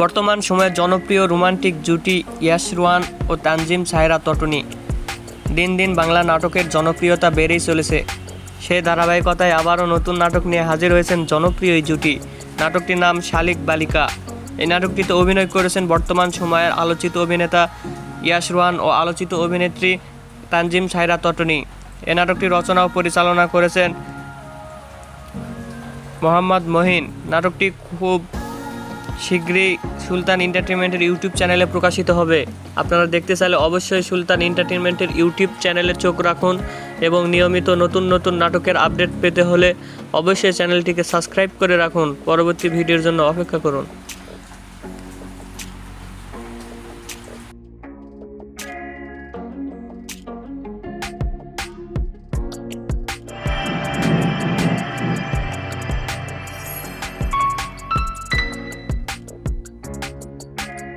বর্তমান সময়ে জনপ্রিয় রোমান্টিক জুটি ইয়াশ রোয়ান ও তানজিম সায়রা তটনি। দিন দিন বাংলা নাটকের জনপ্রিয়তা বেড়েই চলেছে। সেই ধারাবাহিকতায় আবারও নতুন নাটক নিয়ে হাজির হয়েছেন জনপ্রিয় এই জুটি। নাটকটির নাম শালিক বালিকা। এই নাটকটিতে অভিনয় করেছেন বর্তমান সময়ের আলোচিত অভিনেতা ইয়াশ রোহান ও আলোচিত অভিনেত্রী তানজিম সায়রা তটনি। এ নাটকটি রচনা ও পরিচালনা করেছেন মোহাম্মদ মহিন। নাটকটি খুব শীঘ্রই সুলতান এন্টারটেনমেন্টের ইউটিউব চ্যানেলে প্রকাশিত হবে। আপনারা দেখতে চাইলে অবশ্যই সুলতান এন্টারটেনমেন্টের ইউটিউব চ্যানেলে চোখ রাখুন এবং নিয়মিত নতুন নতুন নাটকের আপডেট পেতে হলে অবশ্যই চ্যানেলটিকে সাবস্ক্রাইব করে রাখুন। পরবর্তী ভিডিওর জন্য অপেক্ষা করুন।